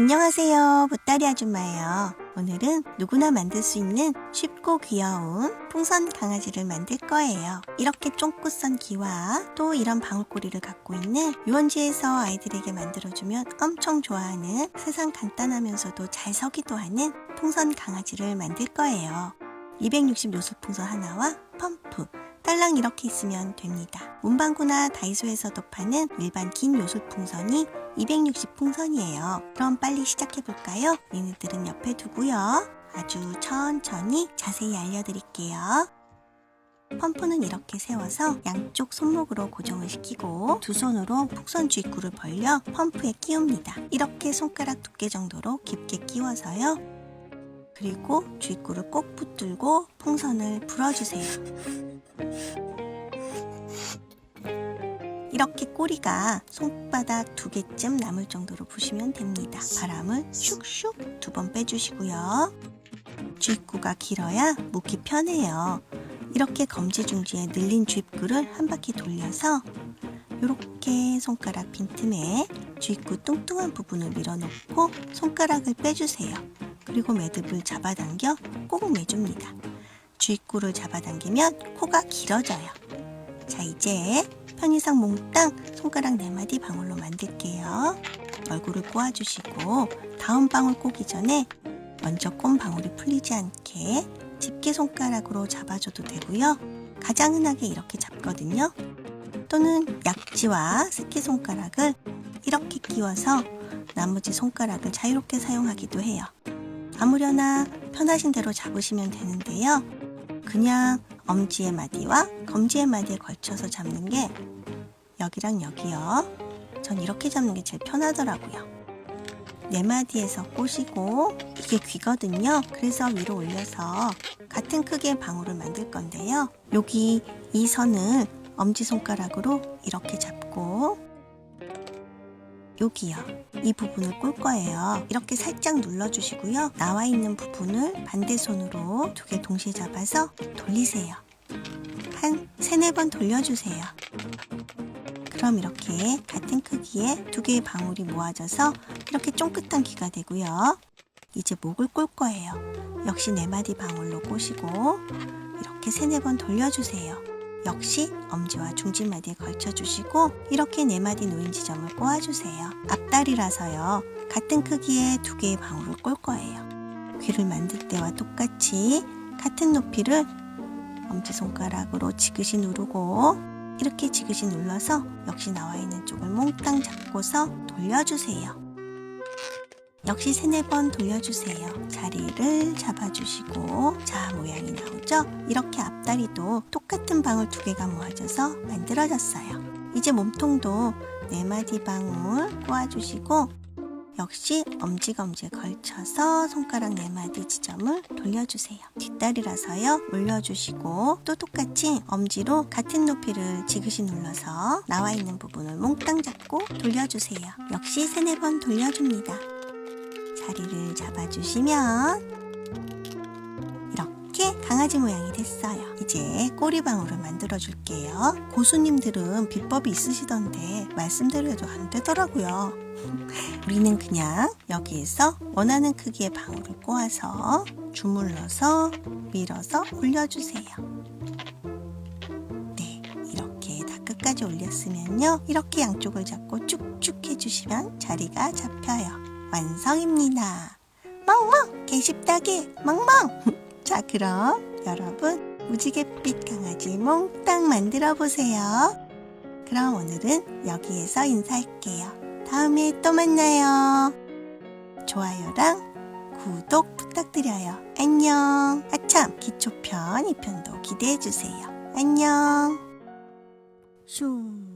안녕하세요. 보따리 아줌마예요. 오늘은 누구나 만들 수 있는 쉽고 귀여운 풍선 강아지를 만들 거예요. 이렇게 쫑긋선 귀와 또 이런 방울꼬리를 갖고 있는 유원지에서 아이들에게 만들어주면 엄청 좋아하는 세상 간단하면서도 잘 서기도 하는 풍선 강아지를 만들 거예요. 260 요술 풍선 하나와 펌프, 딸랑 이렇게 있으면 됩니다. 문방구나 다이소에서도 파는 일반 긴 요술 풍선이 260 풍선이에요. 그럼 빨리 시작해 볼까요? 얘네들은 옆에 두고요. 아주 천천히 자세히 알려드릴게요. 펌프는 이렇게 세워서 양쪽 손목으로 고정을 시키고 두 손으로 풍선 쥐구를 벌려 펌프에 끼웁니다. 이렇게 손가락 두께 정도로 깊게 끼워서요. 그리고 쥐구를 꼭 붙들고 풍선을 불어주세요. 이렇게 꼬리가 손바닥 두 개쯤 남을 정도로 부시면 됩니다. 바람을 슉슉 두 번 빼주시고요. 쥐입구가 길어야 묵기 편해요. 이렇게 검지 중지에 늘린 쥐입구를 한 바퀴 돌려서 이렇게 손가락 빈틈에 쥐입구 뚱뚱한 부분을 밀어넣고 손가락을 빼주세요. 그리고 매듭을 잡아당겨 꼭 매줍니다. 쥐입구를 잡아당기면 코가 길어져요. 자, 이제 편의상 몽땅 손가락 네마디 방울로 만들게요. 얼굴을 꼬아주시고 다음 방울 꼬기 전에 먼저 꼰 방울이 풀리지 않게 집게 손가락으로 잡아줘도 되고요. 가장 흔하게 이렇게 잡거든요. 또는 약지와 새끼 손가락을 이렇게 끼워서 나머지 손가락을 자유롭게 사용하기도 해요. 아무려나 편하신 대로 잡으시면 되는데요. 그냥 엄지의 마디와 검지의 마디에 걸쳐서 잡는 게 여기랑 여기요. 전 이렇게 잡는 게 제일 편하더라고요. 네 마디에서 꼬시고 이게 귀거든요. 그래서 위로 올려서 같은 크기의 방울을 만들 건데요. 여기 이 선을 엄지 손가락으로 이렇게 잡고 여기요. 이 부분을 꿀 거예요. 이렇게 살짝 눌러주시고요. 나와 있는 부분을 반대 손으로 두 개 동시에 잡아서 돌리세요. 한 세네 번 돌려주세요. 그럼 이렇게 같은 크기의 두 개의 방울이 모아져서 이렇게 쫑긋한 귀가 되고요. 이제 목을 꿀 거예요. 역시 네 마디 방울로 꼬시고 이렇게 세네 번 돌려주세요. 역시 엄지와 중지마디에 걸쳐 주시고 이렇게 네 마디 놓인 지점을 꼬아주세요. 앞다리라서요. 같은 크기의 두 개의 방울을 꼴 거예요. 귀를 만들 때와 똑같이 같은 높이를 엄지손가락으로 지그시 누르고 이렇게 지그시 눌러서 역시 나와 있는 쪽을 몽땅 잡고서 돌려주세요. 역시 세네 번 돌려주세요. 자리를 잡아주시고 자 모양이 나오죠? 이렇게 앞다리도 똑같은 방울 두 개가 모아져서 만들어졌어요. 이제 몸통도 네 마디 방울 꼬아주시고 역시 엄지가 엄지에 걸쳐서 손가락 네 마디 지점을 돌려주세요. 뒷다리라서요. 올려주시고 또 똑같이 엄지로 같은 높이를 지그시 눌러서 나와 있는 부분을 몽땅 잡고 돌려주세요. 역시 세네 번 돌려줍니다. 자리를 잡아주시면 이렇게 강아지 모양이 됐어요. 이제 꼬리방울을 만들어 줄게요. 고수님들은 비법이 있으시던데 말씀대로 해도 안 되더라고요. 우리는 그냥 여기에서 원하는 크기의 방울을 꼬아서 주물러서 밀어서 올려주세요. 네, 이렇게 다 끝까지 올렸으면요. 이렇게 양쪽을 잡고 쭉쭉 해주시면 자리가 잡혀요. 완성입니다. 멍멍! 개십다기 멍멍! 자, 그럼 여러분 무지갯빛 강아지 몽땅 만들어 보세요. 그럼 오늘은 여기에서 인사할게요. 다음에 또 만나요. 좋아요랑 구독 부탁드려요. 안녕. 아참, 기초편 2편도 기대해주세요. 안녕. 슝.